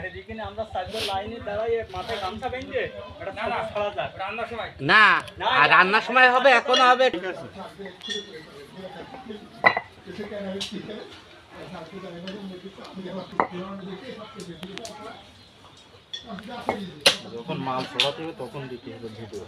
না আমরা চারজন লাইনে দাঁড়াই মাথায় গামছা বেঁধে না রান্নার সময়। না রান্নার সময় হবে এখনও হবে। যখন মাল ছড়াতে হবে তখন দিতে হবে ভিডিও।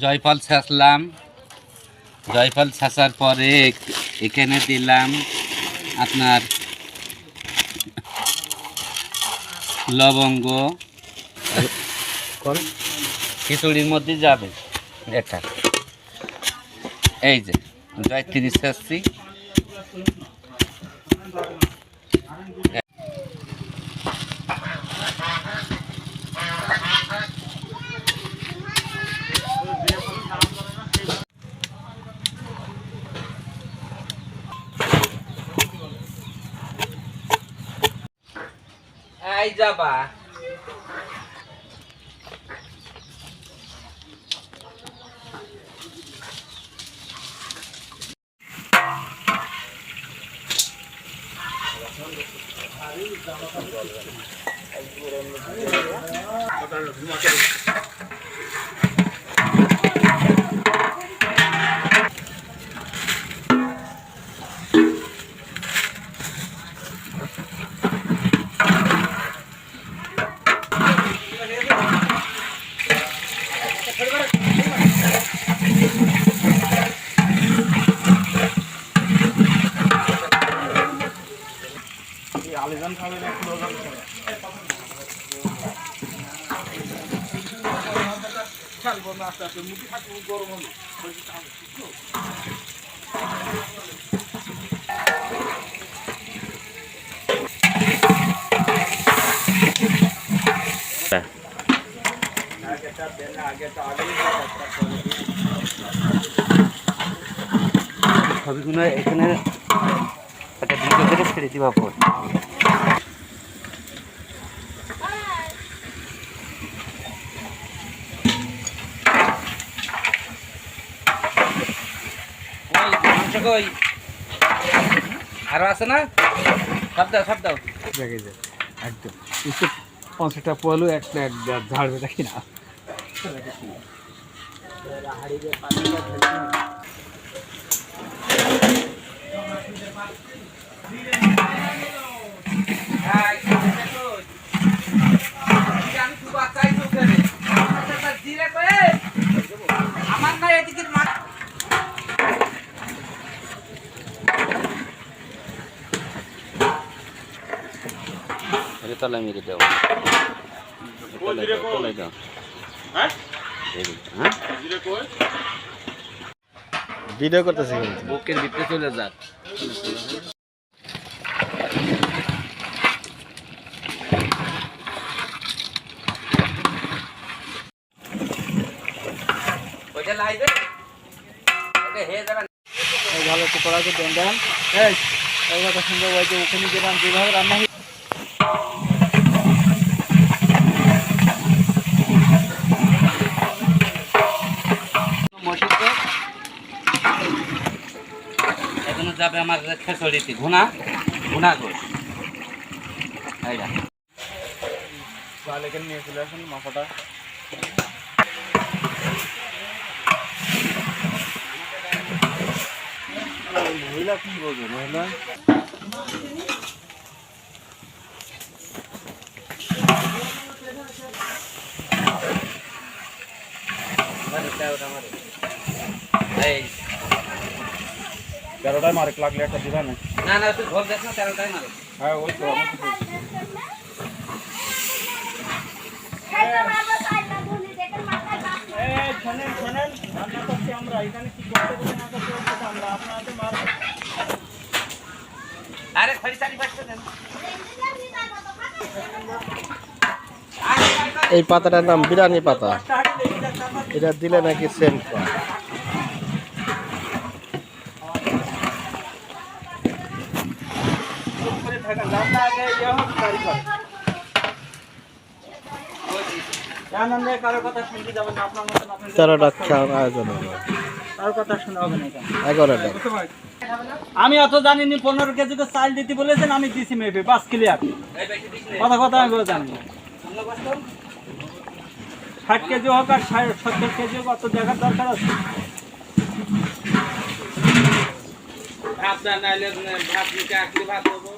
জয়ফল ছেঁচলাম জয়ফল ছেঁচার পরে এখ- এখানে দিলাম আপনার লবঙ্গ। খিচুড়ির মধ্যে যাবে। এটা। এই যে জয়ত্রী ছেঁচছি এই যাবা একটু খাবেন খেলব না গরম হলো ছবিগুলো এখানে একটা ভিডিও করে ছেড়ে দিবা পর ওই মাংস কই আরও আছে না? সব দাও সব দাও। দেখে যায় একদম। একটু পাঁচটা পলো একটা এক ঝাড়বে দেখি না। আমার না এদিকে মা এটা তলায় মেরে দাও তলায় দাও তলায় দাও। হ্যাঁ? হ্যাঁ? ভিডিও করতেছে বুকের ভিতরে চলে যাক হয়ে ভালো একটু করে দেন দেন। এই এই কথা সুন্দর ওই যে ওখানে যেরকম যেভাবে রান্না হয় মসজিদে এখনও যাবে আমার খেসড়িতে ঘুনা ঘুনা গোস এইটা এখানে নিয়ে চলে আসুন মাথাটা মহিলা কি বলবে মহিলা? এই তেরোটায় মারে লাগলে একটা দিবা না না না তুই ঘর দেখ না তেরোটাই মারো হ্যাঁ ওই তো আমার তো বলছি। এই শোনেন শোনেন রান্না করছি আমরা এখানে কি করতে বলে না করতে বলছে তো আমরা আপনাদের মার আরে খড়ি চারি পাঁচটা দেন এই পাতাটার নাম বিরানি পাতা। এটা দিলে নাকি সেন্ট পায় করে থাকেন রান্না আগে ইয়ে হোক তারিখ হয় ওই আনন্দে কারও কথা শুনতে যাবেন না আপনার মতন আপনি তেরোটা খাওয়ার আয়োজন হবে। কারও কথা শোনা হবে না এখানে এগারোটা আমি অত জানিনি পনেরো কেজি করে চাল দিতে বলেছেন আমি দিছি মেপে পাঁচ ক্লিয়ার কথা কথা আমি বলে জানি। ষাট কেজি হোক আর সত্তর কেজি হোক অত দেখার দরকার আছে। ভাত না নাইলে ভাত দিতে আসলে ভাত দেবো।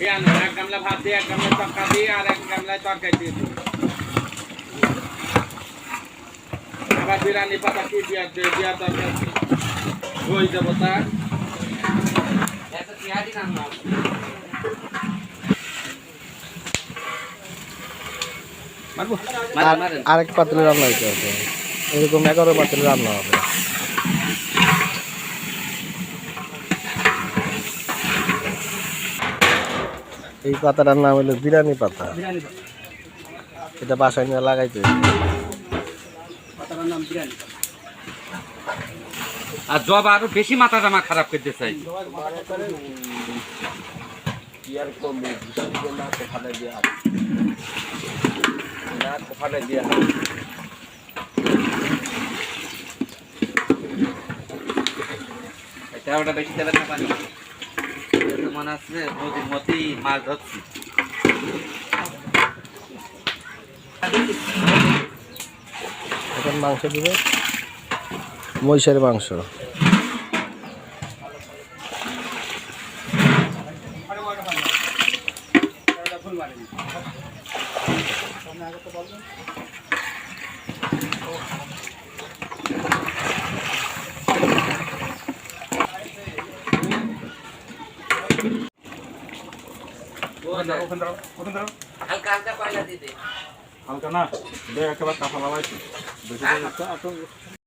এক গামলা ভাত দিয়ে এক গামলা তরকা দিয়ে আর এক গামলায় তরকারি দিয়ে দিই আবার বিরিয়ানি পাতা কি দিয়া দিয়া দরকার ওই দেবো তার। পেঁয়াজি রান্না আরেক পাতিলে রান্না হইতে হবে। এরকম এগারো পাতিলে রান্না হবে। এই পাতাটার নাম হলো বিরিয়ানি পাতা। এটা বাসায় নিয়ে লাগাইতে আর জব আরও বেশি মাথাটা আমার খারাপ করতে চাই। এটা ওটা বেশি তেলে খাবানি মনে আছে নদীর মাছ ধরছি। মাংস দিবে? মহিষের মাংস। হালকা হালকা কয়লা দিয়ে দে হালকা না দে একেবারে কাঁপা লাগাইছি বেশি